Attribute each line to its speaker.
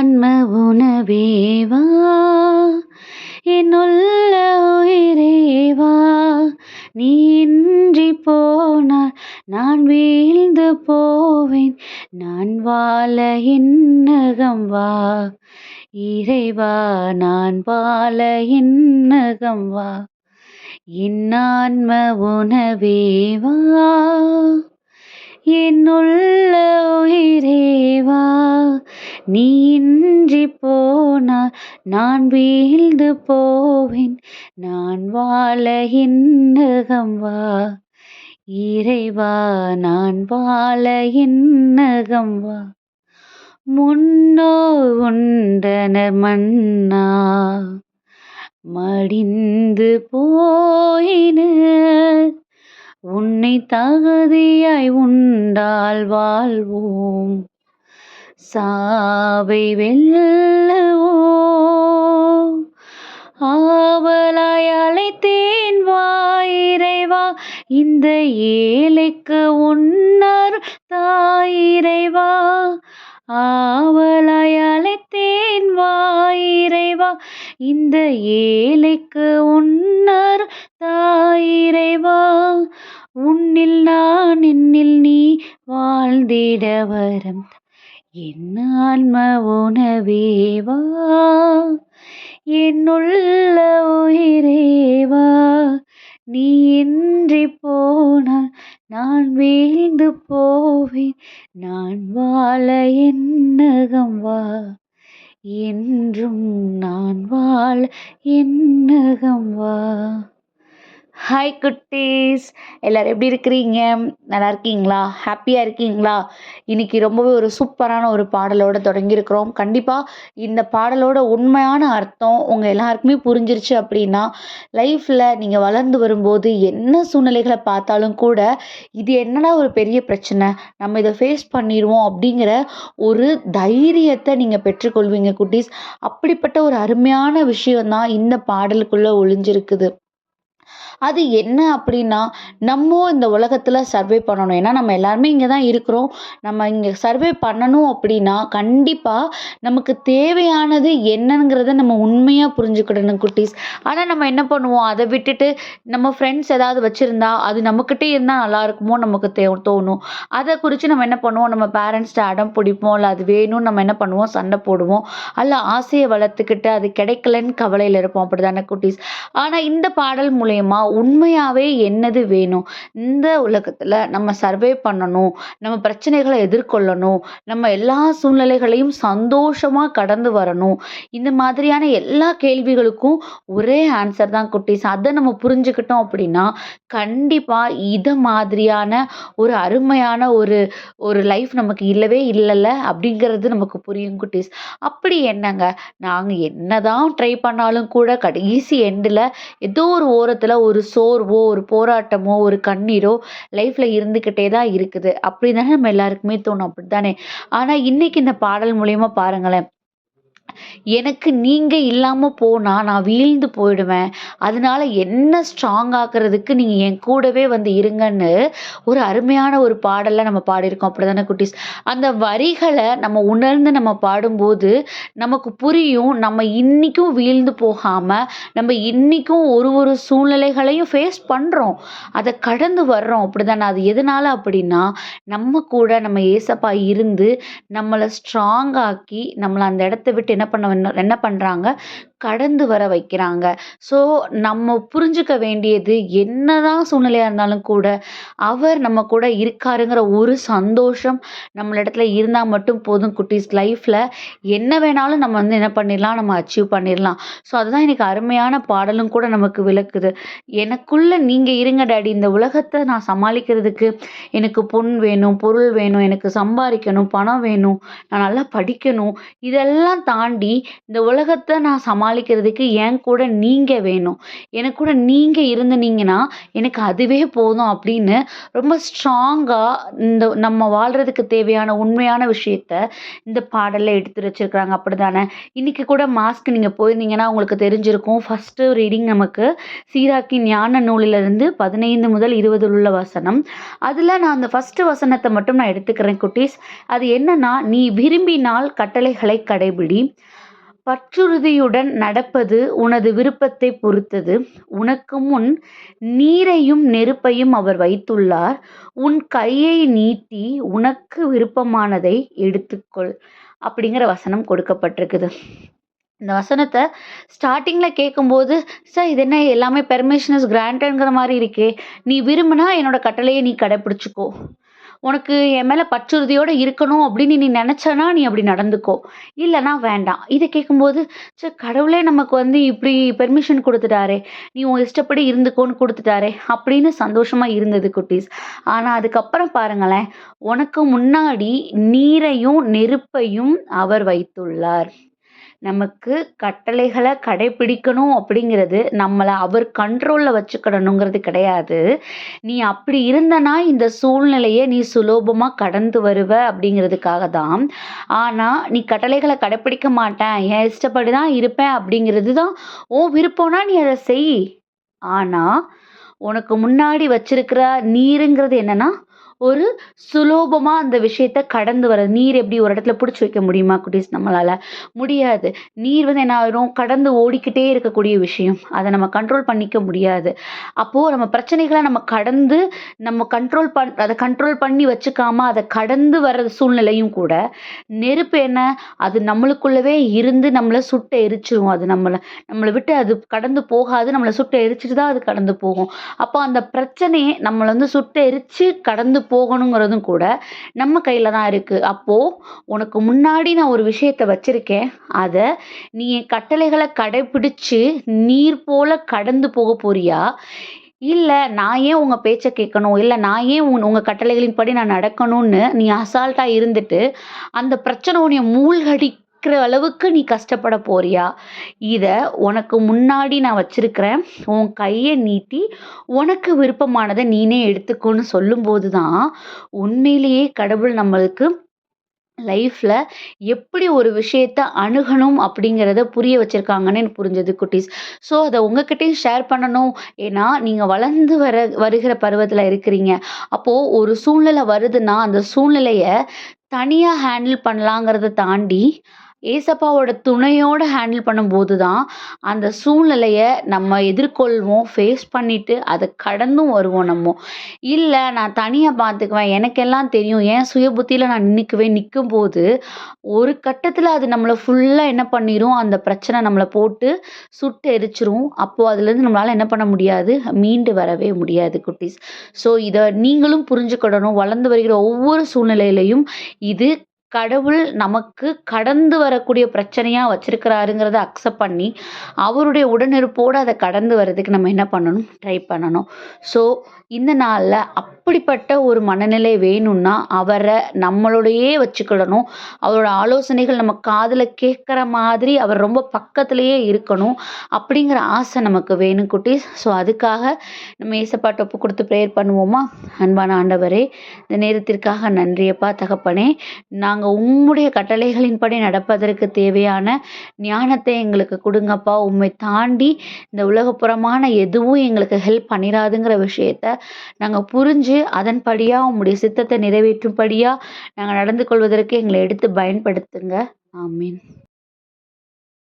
Speaker 1: ஆன்ம உணவேவா என்னுள்ள உயிரேவா நீ இன்றி போனால் நான் வீழ்ந்து போவேன். நான் வாழ இன்னகம் வா. இறைவா நான் வாழ இன்னகம் வா. இன்னான்ம உணவேவா என்னுள்ள உயிரேவா நீ இன்றி போனால் நான் வீழ்ந்து போவேன். நான் வாழ இன்னகம் வா. இறைவா நான் வாழ இன்னகம் வா. முன்னோ உண்டனர் மன்னா. மடிந்து போயினர் உன்னை தகுதியாய் உண்டால் வாழ்வோம். சாவை வெல்லவோ? ஆவலாய் அழைத்தேன் வா இறைவா. இந்த ஏழைக்கு உன்னர் தாயிறைவா ஆவலாய் அழைத்தேன் வா இறைவா. இந்த ஏழைக்கு உன்னர் தாயிறைவா உன்னில் நான் என்னில் நீ வாழ்ந்திட வரம் என் ஆன்ம உணவேவா? என்னுள்ள உயிரேவா? நீ இன்றி போனால் நான் வீழ்ந்து போவேன். நான் வாழ என்னகம் வா. என்றும் நான் வாழ என்னகம் வா. ஹாய் குட்டீஸ். எல்லோரும் எப்படி இருக்கிறீங்க? நல்லா இருக்கீங்களா? ஹாப்பியாக இருக்கீங்களா? இன்றைக்கி ரொம்பவே ஒரு சூப்பரான ஒரு பாடலோடு தொடங்கியிருக்கிறோம். கண்டிப்பாக இந்த பாடலோட உண்மையான அர்த்தம் உங்கள் எல்லாருக்குமே புரிஞ்சிருச்சு அப்படின்னா லைஃப்பில் நீங்கள் வளர்ந்து வரும்போது என்ன சூழ்நிலைகளை பார்த்தாலும் கூட இது என்னடா ஒரு பெரிய பிரச்சனை? நம்ம இதை ஃபேஸ் பண்ணிடுவோம் அப்படிங்கிற ஒரு தைரியத்தை நீங்கள் பெற்றுக்கொள்வீங்க குட்டீஸ். அப்படிப்பட்ட ஒரு அருமையான விஷயம்தான் இந்த பாடலுக்குள்ளே ஒளிஞ்சிருக்குது. அது என்ன அப்படின்னா நம்ம இந்த உலகத்தில் சர்வே பண்ணணும். ஏன்னா நம்ம எல்லாருமே இங்கே தான் இருக்கிறோம். நம்ம இங்கே சர்வே பண்ணணும் அப்படின்னா கண்டிப்பாக நமக்கு தேவையானது என்னங்கிறத நம்ம உண்மையாக புரிஞ்சுக்கிடணும் குட்டீஸ். ஆனால் நம்ம என்ன பண்ணுவோம்? அதை விட்டுட்டு நம்ம ஃப்ரெண்ட்ஸ் ஏதாவது வச்சுருந்தா அது நம்மக்கிட்டே இருந்தால் நல்லா இருக்குமோ நமக்கு தே தோணும். அதை குறித்து நம்ம என்ன பண்ணுவோம்? நம்ம பேரண்ட்ஸ்கிட்ட அடம் பிடிப்போம். இல்லை அது வேணும்னு நம்ம என்ன பண்ணுவோம்? சண்டை போடுவோம். அல்ல ஆசையை வளர்த்துக்கிட்டு அது கிடைக்கலன்னு கவலையில் இருப்போம். அப்படி தானே குட்டீஸ்? ஆனால் இந்த பாடல் மூலயமா உண்மையாகவே என்னது வேணும்? இந்த உலகத்தில் நம்ம சர்வே பண்ணணும் நம்ம பிரச்சனைகளை எதிர்கொள்ளணும் நம்ம எல்லா சூழ்நிலைகளையும் சந்தோஷமாக கடந்து வரணும். இந்த மாதிரியான எல்லா கேள்விகளுக்கும் ஒரே ஆன்சர் தான் குட்டீஸ் அதை நம்ம புரிஞ்சுக்கிட்டோம் அப்படின்னா கண்டிப்பாக இதை மாதிரியான ஒரு அருமையான ஒரு ஒரு லைஃப் நமக்கு இல்லவே இல்லைல்ல அப்படிங்கிறது நமக்கு புரியும் குட்டீஸ். அப்படி என்னங்க? நாங்கள் என்னதான் ட்ரை பண்ணாலும் கூட கடைசி எண்டில் ஏதோ ஒரு ஓரத்தில் ஒரு சோர்வோ ஒரு போராட்டமோ ஒரு கண்ணீரோ லைஃப்பில் இருந்துக்கிட்டே தான் இருக்குது. அப்படி தானே நம்ம எல்லாருக்குமே தோணும். அப்படி தானே ஆனால் இன்றைக்கி இந்த பாடல் மூலயமா பாருங்களேன். எனக்கு நீங்கள் இல்லாமல் போனால் நான் வீழ்ந்து போயிடுவேன். அதனால என்ன ஸ்ட்ராங் ஆக்குறதுக்கு நீங்கள் என் கூடவே வந்து இருங்கன்னு ஒரு அருமையான ஒரு பாடலை நம்ம பாடியிருக்கோம். அப்படி தானே குட்டீஸ்? அந்த வரிகளை நம்ம உணர்ந்து நம்ம பாடும்போது நமக்கு புரியும் நம்ம இன்றைக்கும் வீழ்ந்து போகாமல் நம்ம இன்றைக்கும் ஒரு ஒரு சூழ்நிலைகளையும் ஃபேஸ் பண்ணுறோம் அதை கடந்து வர்றோம். அப்படி தானே அது எதனால் அப்படின்னா நம்ம கூட நம்ம ஏசப்பா இருந்து நம்மளை ஸ்ட்ராங் ஆக்கி நம்மளை அந்த இடத்த விட்டு என்ன பண்ண என்ன பண்ணுறாங்க கடந்து வர வைக்கிறாங்க. ஸோ நம்ம புரிஞ்சுக்க வேண்டியது என்னதான் சூழ்நிலையாக இருந்தாலும் கூட அவர் நம்ம கூட இருக்காருங்கிற ஒரு சந்தோஷம் நம்மளிடத்துல இருந்தால் மட்டும் போதும் குட்டீஸ் லைஃப்பில் என்ன வேணாலும் நம்ம வந்து என்ன பண்ணிடலாம் நம்ம அச்சீவ் பண்ணிடலாம். ஸோ அதுதான் எனக்கு அருமையான பாடலும் கூட நமக்கு விளக்குது. எனக்குள்ளே நீங்கள் இருங்க டாடி இந்த உலகத்தை நான் சமாளிக்கிறதுக்கு எனக்கு பொன் வேணும் பொருள் வேணும் எனக்கு சம்பாதிக்கணும் பணம் வேணும் நான் நல்லா படிக்கணும். இதெல்லாம் தாண்டி இந்த உலகத்தை நான் சமாளி சமாளிக்கிறதுக்கு என் கூட நீங்கள் வேணும். எனக்கு கூட நீங்கள் இருந்தீங்கன்னா எனக்கு அதுவே போதும் அப்படின்னு ரொம்ப ஸ்ட்ராங்காக இந்த நம்ம வாழ்கிறதுக்கு தேவையான உண்மையான விஷயத்த இந்த பாடலில் எடுத்து வச்சுருக்குறாங்க. அப்படி தானே இன்றைக்கி கூட மாஸ்க் நீங்கள் போயிருந்தீங்கன்னா உங்களுக்கு தெரிஞ்சிருக்கும். ஃபஸ்ட்டு ரீடிங் நமக்கு சீராக்கி ஞான நூலிலிருந்து பதினைந்து முதல் இருபது உள்ள வசனம். அதில் நான் அந்த ஃபஸ்ட்டு வசனத்தை மட்டும் நான் எடுத்துக்கிறேன் குட்டீஸ். அது என்னன்னா நீ விரும்பினால் கட்டளைகளை கடைபிடி. பற்றுறுதியுடன் நடப்பது உனது விருப்பத்தை பொறுத்தது. உனக்கு முன் நீரையும் நெருப்பையும் அவர் வைத்துள்ளார். உன் கையை நீட்டி உனக்கு விருப்பமானதை எடுத்துக்கொள் அப்படிங்கிற வசனம் கொடுக்கப்பட்டிருக்குது. இந்த வசனத்தை ஸ்டார்டிங்கில் கேட்கும்போது சார் இது என்ன? எல்லாமே பெர்மிஷன் இஸ் கிராண்டட்ங்கிற மாதிரி இருக்கே. நீ விரும்பினா என்னோட கட்டளையை நீ கடைப்பிடிச்சிக்கோ. உனக்கு என் மேலே பற்றுறுதியோடு இருக்கணும் அப்படின்னு நீ நினச்சனா நீ அப்படி நடந்துக்கோ. இல்லைனா வேண்டாம். இதை கேட்கும்போது சரி கடவுளே நமக்கு வந்து இப்படி பெர்மிஷன் கொடுத்துட்டாரே. நீ உன் இஷ்டப்படி இருந்துக்கோன்னு கொடுத்துட்டாரே. அப்படின்னு சந்தோஷமாக இருந்தது குட்டீஸ். ஆனால் அதுக்கப்புறம் பாருங்களேன். உனக்கு முன்னாடி நீரையும் நெருப்பையும் அவர் வைத்துள்ளார். நமக்கு கட்டளைகளை கடைப்பிடிக்கணும் அப்படிங்கிறது நம்மளை அவர் கண்ட்ரோலில் வச்சுக்கிடணுங்கிறது கிடையாது. நீ அப்படி இருந்தனா இந்த சூழ்நிலையை நீ சுலோபமாக கடந்து வருவ அப்படிங்கிறதுக்காக தான். ஆனால் நீ கட்டளைகளை கடைப்பிடிக்க மாட்டேன் என் இஷ்டப்படி தான் இருப்பேன் அப்படிங்கிறது தான் ஓ விருப்பம்னா நீ அதை செய். ஆனால் உனக்கு முன்னாடி வச்சிருக்கிற நீருங்கிறது என்னன்னா ஒரு சுலோபமாக அந்த விஷயத்த கடந்து வர நீர் எப்படி ஒரு இடத்துல பிடிச்சி வைக்க முடியுமா குட்டீஸ்? நம்மளால் முடியாது. நீர் வந்து என்ன ஆயிரும்? கடந்து ஓடிக்கிட்டே இருக்கக்கூடிய விஷயம். அதை நம்ம கண்ட்ரோல் பண்ணிக்க முடியாது. அப்போது நம்ம பிரச்சனைகளை நம்ம கடந்து நம்ம கண்ட்ரோல் பண் அதை கண்ட்ரோல் பண்ணி வச்சுக்காம அதை கடந்து வர்ற சூழ்நிலையும் கூட நெருப்பு என்ன? அது நம்மளுக்குள்ளவே இருந்து நம்மளை சுட்ட எரிச்சிரும். அது நம்மளை நம்மளை விட்டு அது கடந்து போகாது. நம்மளை சுட்ட எரிச்சிட்டு தான் அது கடந்து போகும். அப்போ அந்த பிரச்சனையை நம்மளை வந்து சுட்ட எரிச்சு கடந்து போகணுங்கிறதும் கூட நம்ம கையில் தான் இருக்குது அப்போது உனக்கு முன்னாடி நான் ஒரு விஷயத்த வச்சுருக்கேன். அதை நீ கட்டளைகளை கடைப்பிடிச்சு நீர் போல் கடந்து போக போறியா? இல்லை நான் ஏன் உங்கள் பேச்சை கேட்கணும்? இல்லை நான் ஏன் உன் உங்கள் கட்டளைகளின்படி நான் நடக்கணும்னு நீ அசால்ட்டாக இருந்துட்டு அந்த பிரச்சனை உன்னை மூழ்கடி இருக்கிற அளவுக்கு நீ கஷ்டப்பட போறியா? இதை உனக்கு முன்னாடி நான் வச்சிருக்கிறேன். உன் கையை நீட்டி உனக்கு விருப்பமானதை நீனே எடுத்துக்கோன்னு சொல்லும்போது தான் உண்மையிலேயே கடவுள் நம்மளுக்கு லைஃப்பில் எப்படி ஒரு விஷயத்த அணுகணும் அப்படிங்கிறத புரிய வச்சுருக்காங்கன்னு எனக்கு புரிஞ்சது குட்டீஸ். ஸோ அதை உங்ககிட்டயும் ஷேர் பண்ணணும். ஏன்னா நீங்கள் வளர்ந்து வர வருகிற பருவத்தில் இருக்கிறீங்க. அப்போது ஒரு சூழ்நிலை வருதுன்னா அந்த சூழ்நிலையை தனியாக ஹேண்டில் பண்ணலாங்கிறத தாண்டி ஏசப்பாவோட துணையோடு ஹேண்டில் பண்ணும்போது தான் அந்த சூழ்நிலையை நம்ம எதிர்கொள்வோம் ஃபேஸ் பண்ணிவிட்டு அதை கடந்தும் வருவோம் நம்ம. இல்லை நான் தனியாக பார்த்துக்குவேன் எனக்கெல்லாம் தெரியும். ஏன் சுய புத்தியில் நான் நிற்கும் போது ஒரு கட்டத்தில் அது நம்மளை ஃபுல்லாக என்ன பண்ணிடும் அந்த பிரச்சனை நம்மளை போட்டு சுட்டு எரிச்சிரும். அப்போது அதுலேருந்து நம்மளால் என்ன பண்ண முடியாது? மீண்டு வரவே முடியாது குட்டீஸ். ஸோ இதை நீங்களும் புரிஞ்சுக்கிடணும். வளர்ந்து வருகிற ஒவ்வொரு சூழ்நிலையிலையும் இது கடவுள் நமக்கு கடந்து வரக்கூடிய பிரச்சனையாக வச்சுருக்கிறாருங்கிறத அக்செப்ட் பண்ணி அவருடைய உடனிருப்போடு அதை கடந்து வர்றதுக்கு நம்ம என்ன பண்ணணும்? ட்ரை பண்ணணும். ஸோ இந்த நாளில் அப்படிப்பட்ட ஒரு மனநிலை வேணும்னா அவரை நம்மளோடையே வச்சுக்கிடணும். அவரோட ஆலோசனைகள் நம்ம காதில் கேட்குற மாதிரி அவர் ரொம்ப பக்கத்துலேயே இருக்கணும் அப்படிங்கிற ஆசை நமக்கு வேணும் குட்டீஸ் ஸோ அதுக்காக நம்ம ஏசப்பாட்ட ஒப்பு கொடுத்து ப்ரேயர் பண்ணுவோமா? அன்பான ஆண்டவரே இந்த நேரத்திற்காக நன்றியப்பா தகப்பனே. நாங்கள் உம்முடைய கட்டளைகளின்படி நடப்பதற்கு தேவையான ஞானத்தை எங்களுக்கு கொடுங்கப்பா. உண்மை தாண்டி இந்த உலகப்புறமான எதுவும் எங்களுக்கு ஹெல்ப் பண்ணிடாதுங்கிற விஷயத்த நாங்கள் புரிஞ்சு அதன்படியாக உங்களுடைய சித்தத்தை நிறைவேற்றும்படியாக நாங்கள் நடந்து கொள்வதற்கு எங்களை எடுத்து பயன்படுத்துங்க. ஆமீன்.